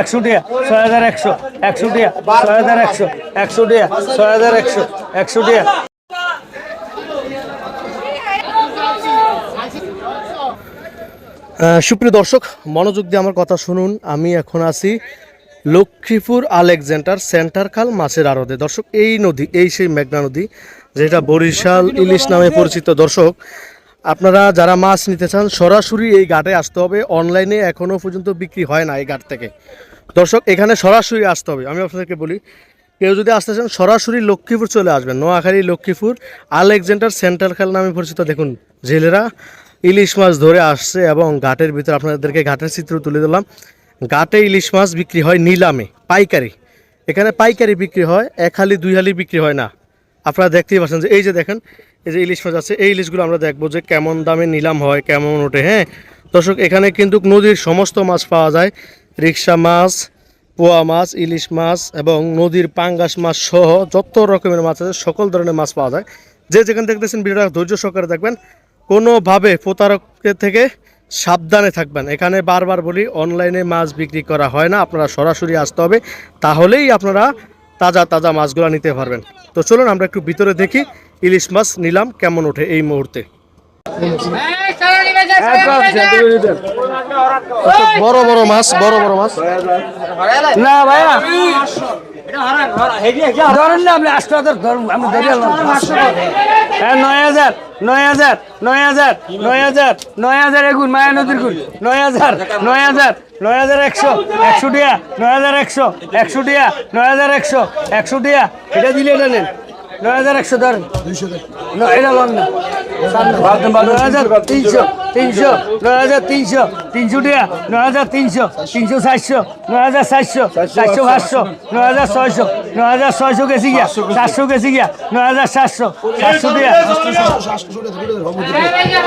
একশো টিয়া, ছয় হাজার একশো একশো টিয়া, ছয় হাজার একশো একশো টিয়া, ছয় হাজার একশো একশো টিয়া। সুপ্রিয় দর্শক, মনোযোগ দিয়ে আমার কথা শুনুন। আমি এখন আছি লক্ষ্মীপুর আলেকজান্ডার সেন্টার খাল মাছের আড়তে। দর্শক, এই নদী, এই সেই মেঘনা নদী, যেটা বরিশাল ইলিশ নামে পরিচিত। দর্শক আপনারা যারা মাছ নিতে চান, সরাসরি এই ঘাটে আসতে হবে। অনলাইনে এখনও পর্যন্ত বিক্রি হয় না এই ঘাট থেকে। দর্শক, এখানে সরাসরি আসতে হবে। আমি আপনাদেরকে বলি, কেউ যদি আসতে চান, সরাসরি লক্ষ্মীপুর চলে আসবেন। নোয়াখালী, লক্ষ্মীপুর, আলেকজান্ডার সেন্টার খাল নামে পরিচিত। দেখুন, জেলেরা ইলিশ মাছ ধরে আসছে এবং ঘাটের ভিতরে আপনাদেরকে ঘাটের চিত্র তুলে দিলাম ঘাটে ইলিশ মাছ বিক্রি হয় নিলামে, পাইকারি। এখানে পাইকারি বিক্রি হয়, এক হালি, দুই হালি বিক্রি হয় না। আপনারা দেখতেই পাচ্ছেন যে, এই যে দেখেন এই যে ইলিশ মাছ আছে, এই ইলিশগুলো আমরা দেখব যে কেমন দামে নিলাম হয়, কেমন ওঠে হ্যাঁ? দর্শক, এখানে কিন্তু নদীর সমস্ত মাছ পাওয়া যায়। রিক্সা মাছ, পোয়া মাছ, ইলিশ মাছ এবং নদীর পাঙ্গাস মাছ সহ যত রকমের মাছ আছে, সকল ধরনের মাছ পাওয়া যায়। যে যেখানে দেখতেছেন ভিডিওটা, ধৈর্য সহকারে দেখবেন। কোনোভাবে প্রতারকের থেকে সাবধানে থাকবেন। এখানে বারবার বলি, অনলাইনে মাছ বিক্রি করা হয় না, আপনারা সরাসরি আসতে হবে। তাহলেই আপনারা তাজা তাজা মাছগুলো নিতে পারবেন। তো চলুন আমরা একটু ভিতরে দেখি, ইলিশ মাছ নিলাম, কেমন ওঠে এই মুহূর্তে। বড় বড় মাছ, বড় বড় মাছ। না ভাইয়া। ধরেন না আপনি আটশো হাজার আমি ধরে হ্যাঁ নয় হাজার নয় হাজার নয় হাজার নয় হাজার নয় হাজার এগুন, মায়া নদীর গুণ নয় হাজার নয় হাজার। নয় হাজার একশো একশো টিয়া নয় হাজার একশো একশো টিয়া নয় হাজার একশো একশো টিয়া এটা দিলে এটা নেন। নয় হাজার একশো ধরেন। ন- এটা লন না। নয় হাজার তিনশো তিনশো নয় হাজার তিনশো তিনশো টিয়া নয় হাজার তিনশো তিনশো চারশো নয় হাজার চারশো চারশো পাঁচশো। নয় হাজার ছয়শো নয় হাজার ছয়শো গেছি গিয়া সাতশো গেছি গিয়া নয় হাজার সাতশো সাতশো টিয়া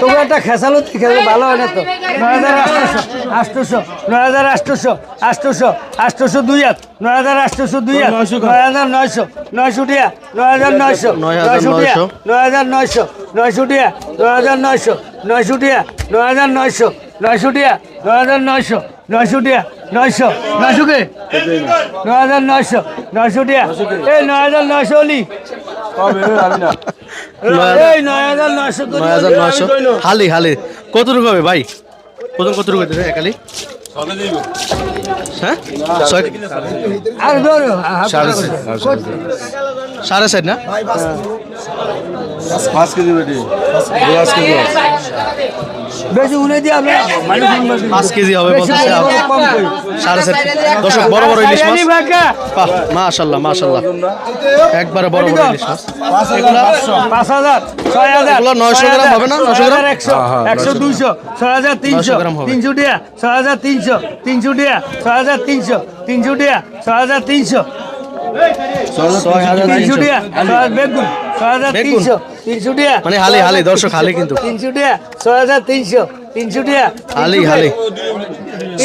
তবু একটা খেসালো খেলে ভালো হয় না তো? নয় হাজার আটশোশো নয় হাজার আটশোশো আটশোশো আটশোশো দুই হাত নয় হাজার আটশোশো দুই হাত নয় হাজার নয়শো নয়শো টিয়া নয় হাজার নয়শো নয়শো নয়শো। নয় হাজার নয়শো নয়শো টিয়া নয় হাজার নয়শো নয়শো টিয়া নয় হাজার নয়শো নয়শো টিয়া নয় হাজার নয়শো নয়শো টিয়া নয়শো নয়শো কে? নয় হাজার নয়শো নয়শো টিয়া। এই নয় হাজার নয়শো অলি হালি হালি। কত রুপি হবে ভাই? প্রথম কত রুপি একালি? হ্যাঁ? আর ধরো সাড়ে চার না? পাঁচ কেজি বেটি। পাঁচ কেজি। বেশি উনে দিয়ে আমরা মানুষ মানুষ পাঁচ কেজি হবে বলতেছে আবার। কম করি সাড়ে চার। দর্শক বড় বড় ইলিশ মাছ। বাহ মাশাল্লাহ মাশাল্লাহ একবারে বড় বড় ইলিশ মাছ। পাঁচ হাজার ছয় হাজার এগুলো 900 গ্রাম হবে না? 900 গ্রাম? একশো একশো দুইশো ছয় হাজার তিনশো 900 গ্রাম তিনশো টিয়া ছয় হাজার তিনশো তিনশো টিয়া ছয় হাজার তিনশো তিনশো টিয়া ছয় হাজার তিনশো ছয় হাজার তিনশো বেগুন মানে হালি হালি দর্শক হালি কিন্তু। তিনশো টিয়া ছয় হাজার তিনশো তিনশো টিয়া হালি হালি।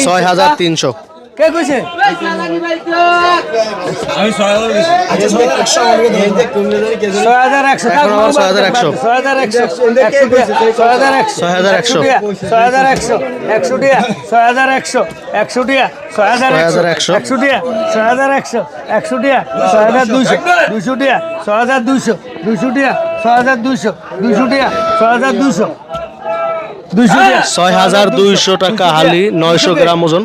ছয় হাজার তিনশো। কে কইছে ছয় হাজার একশো 6100 ছয় হাজার একশো একশো টিয়া ছয় হাজার একশো 6100 টিয়া ছয় হাজার একশো একশো টিয়া ছয় হাজার একশো একশো টিয়া ছয় হাজার একশো 6100 একশো টিয়া ছয় হাজার একশো একশো টিয়া ছয় হাজার দুইশো দুইশো টিয়া ছয় হাজার দুইশো দুইশো টিয়া ছয় হাজার দুইশো দুইশো টিয়া ছয় হাজার দুইশো দুইশো ছয় হাজার দুইশো টাকা হালি নয়শো গ্রাম ওজন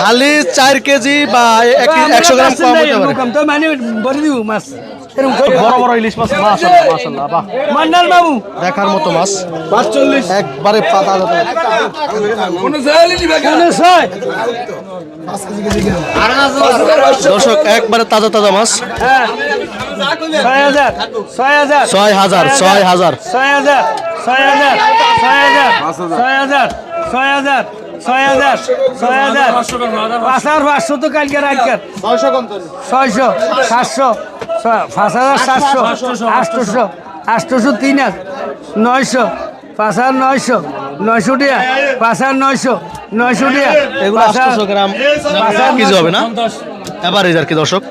হালি চার কেজি বা এক- একশো গ্রাম কম হতে পারে মানে বলে দিব মাছ। বড় বড় ইলিশ মাছ মাশাল্লাহ মাশাল্লাহ বাহ মান্নান বাবু। দেখার মতো মাছ। একবারে পাতা কোনে দর্শক একবারে তাজা তাজা মাছ। হ্যাঁ। ছয় হাজার। ছয় হাজার। ছয় হাজার। ছয় হাজার। ছয় হাজার। ছয় হাজার ছয় হাজার ছয় হাজার। ছয় হাজার ছয় হাজার ছয় হাজার পাঁচ হাজার পাঁচশো তো কালকে রাখবেন ছয়শো সাতশো ছ- পাঁচ হাজার সাতশো আটশোশো আটশোশো তিন হাজার নয়শো পাঁচ হাজার নয়শো নয়শো টিয়া পাঁচ হাজার নয়শো নয়শো টিয়া এগুলো পাঁচ হাজার- আটশোশো গ্রাম পাঁচ হাজার কেজি হবে না? নয়শো। এভারেজ আর কি দর্শক?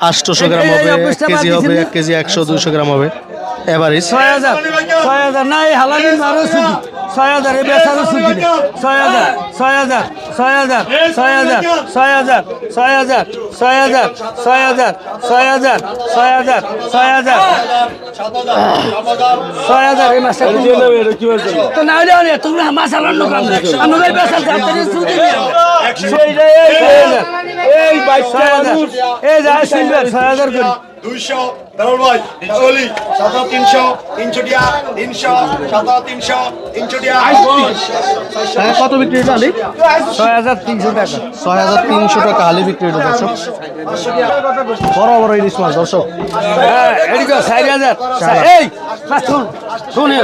আটশোশো গ্রাম হবে কেজি হবে এক কেজি একশো দুইশো গ্রাম হবে। এভারেজ। ছয় হাজার ছয় হাজার। না এই হালালি ছয় হাজার এই বেচারও ছুটি নেই ছয় হাজার ছয় হাজার ছয় হাজার ছয় হাজার ছয় হাজার ছয় হাজার ছয় হাজার ছয় হাজার ছয় হাজার ছয় হাজার ছয় হাজার ছয় হাজার এই মাসে তো না হলে তোমরা মাছ আলানো কাম আমরা বেচার ছয় হাজার এই বাইশ ছয় হাজার। এই যায় সিলভার ছয় হাজার করে। দুইশো ভাই চল্লিশ সতেরো তিনশো তিনশো টিয়া তিনশো সতেরো তিনশো তিনশো টিয়া। হ্যাঁ কত বিক্রি হলো আলি? ছয় হাজার তিনশো টাকা। ছয় হাজার তিনশো টাকা আলি বিক্রি হলো দর্শক। বড় বড় ইলিশ মাছ দর্শক। হ্যাঁ এদিকে চারি হাজার। এই মাছ শুন শুন এ।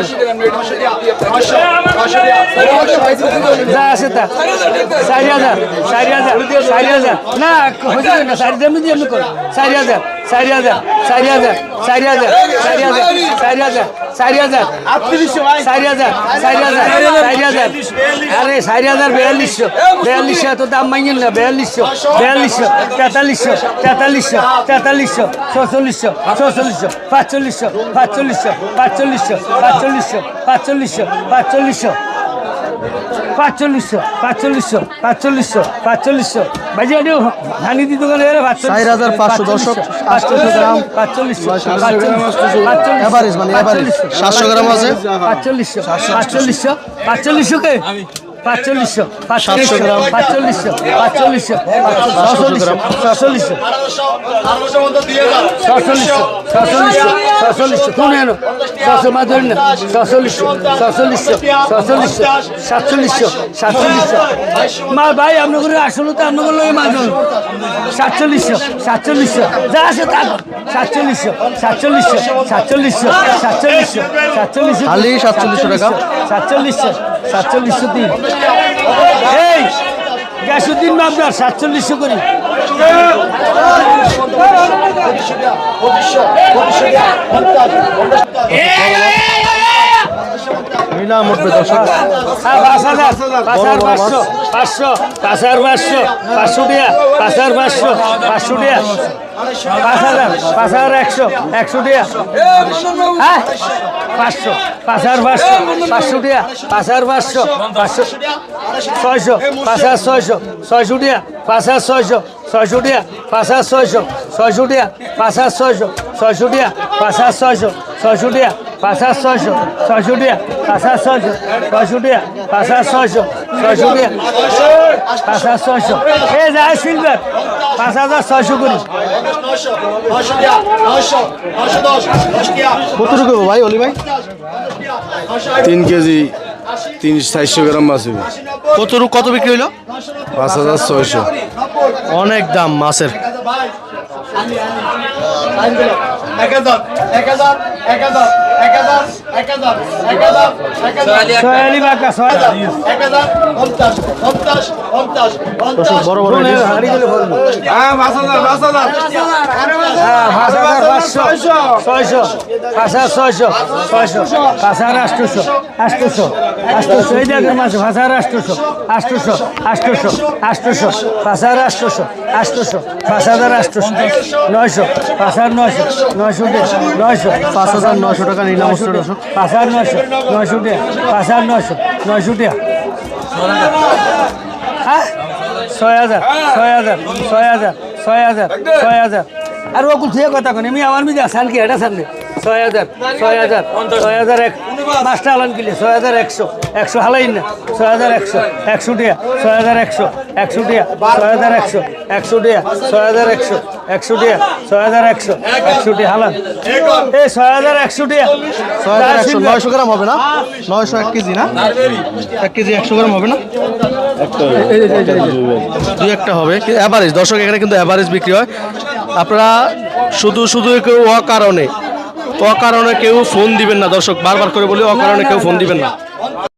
যা আছে তা। চারি হাজার চারি হাজার চারি হাজার। না হয়েছে না, চারি এমনি দিয়ে কর। চারি হাজার। চারি হাজার চারি হাজার চারি হাজার চারি হাজার চারি হাজার চারি হাজার চারি হাজার চারি হাজার চারি হাজার আরে চারি হাজার বিয়াল্লিশশো। বিয়াল্লিশশো এত দাম মাইনেন না, বিয়াল্লিশশো বিয়াল্লিশশো, তেতাল্লিশশো তেতাল্লিশশো তেতাল্লিশশো, ছচল্লিশশো ছচল্লিশশো পাঁচচল্লিশশো পাঁচচল্লিশশো পাঁচচল্লিশশো পাঁচচল্লিশশো পাঁচচল্লিশশো পাঁচচল্লিশশো পাঁচচল্লিশশো। পাঁচচল্লিশশো পাঁচচল্লিশশো পাঁচচল্লিশশো বাজি আডিও ধানি দি দোকানে এরে চার হাজার পাঁচশো দর্শক, আটশোশো গ্রাম, পাঁচচল্লিশশো Average মানে সাতশো গ্রাম আছে। পাঁচচল্লিশশো পাঁচচল্লিশশো পাঁচচল্লিশশো কে পাঁচচল্লিশশো সাতশো গ্রাম। পাঁচচল্লিশশো পাঁচচল্লিশশো ছচল্লিশশো ছচল্লিশশো ছচল্লিশশো ছচল্লিশশো ছচল্লিশশো শুনে এনো ছশো মা ধরি না ছচল্লিশশো ছচল্লিশশো ছচল্লিশশো সাতচল্লিশশো সাতচল্লিশশো মা ভাই আপনার আসলে তো আপনার লোক মাছ সাতচল্লিশশো সাতচল্লিশশো যা আছে তা কর। সাতচল্লিশশো সাতচল্লিশশো সাতচল্লিশশো সাতচল্লিশশো সাতচল্লিশশো টাকা। সাতচল্লিশশো সাতচল্লিশশো তিন এই গ্যাসুদ্দিন আপনার সাতচল্লিশশো করি মিলা মোটবে দশ হাজার পাঁচ হাজার পাঁচশো পাঁচশো পাঁচ হাজার পাঁচশো পাঁচশো টিয়া পাঁচ হাজার পাঁচশো পাঁচশো টিয়া পাঁচ হাজার পাঁচ হাজার একশো একশো টিয়া হ্যাঁ? পাঁচশো পাঁচ হাজার পাঁচশো পাঁচশো টিয়া পাঁচ হাজার পাঁচশো পাঁচশো, ছয়শো পাঁচ হাজার ছয়শো ছয়শো টিয়া পাঁচ হাজার ছয়শো ছয়শো টিয়া পাঁচ হাজার ছয়শো ছয়শো টিয়া পাঁচ হাজার ছয়শো ছয়শো টিয়া পাঁচ হাজার ছয়শো ছয়শো টিয়া পাঁচ হাজার ছয়শো ছয়শো টিয়া পাঁচ হাজার ছয়শো ছয়শো টিয়া পাঁচ হাজার ছয়শো ছয়শো টিয়া পাঁচ হাজার ছয়শো। এ যায় সিলভার পাঁচ হাজার ছয়শো টিয়া কতটুকু ভাই অলি ভাই? তিন কেজি তিন চারশো গ্রাম মাছ হবে কত কত বিক্রি হইল? পাঁচ হাজার ছয়শো। অনেক দাম মাছের। এক হাজার এক হাজার এক হাজার। বড় বড় পাঁচ হাজার পাঁচ হাজার ছয়শো পাঁচ হাজার ছয়শো ছয়শো পাঁচ হাজার আষ্টশো আষ্টশো আষ্টশো এই দেখেন মাসে পাঁচ হাজার আষ্টশো আষ্টশো আষ্টশো আষ্টশো পাঁচ হাজার আষ্টশো আষ্টশো পাঁচ হাজার আষ্টশো নয়শো পাঁচ হাজার নয়শো নয়শো পাঁচ হাজার নয়শো টাকা নিলাম পাঁচ হাজার নয়শো নয়শো টিয়া পাঁচ হাজার নয়শো নয়শো টিয়া হ্যাঁ? ছয় হাজার। ছয় হাজার। ছয় হাজার। ছয় হাজার। ছয় হাজার। আর ও কুল কথা কোন আমি আমার মিজা সান কি এটা সামনে ছয় হাজার। ছয় হাজার। ছয় হাজার এক। পাঁচটা হালান কিলে ছয় হাজার একশো একশো হালাইন না ছয় হাজার একশো একশো টিয়া ছয় হাজার একশো একশো টিয়া ছয় হাজার একশো একশো টিয়া ছয় হাজার একশো একশো টিয়া ছয় হাজার একশো একশো টিয়া হালান। এই ছয় হাজার একশো টিয়া। ছয় হাজার একশো নয়শো গ্রাম হবে না? নয়শো এক কেজি না? এক কেজি একশো গ্রাম হবে না? দুই একটা হবে। অ্যাভারেজ দর্শক এখানে কিন্তু অ্যাভারেজ বিক্রি হয়। আপনারা শুধু শুধু কেউ অকারণে অকারণে কেউ ফোন দিবেন না দর্শক বারবার করে বলি অকারণে কেউ ফোন দিবেন না।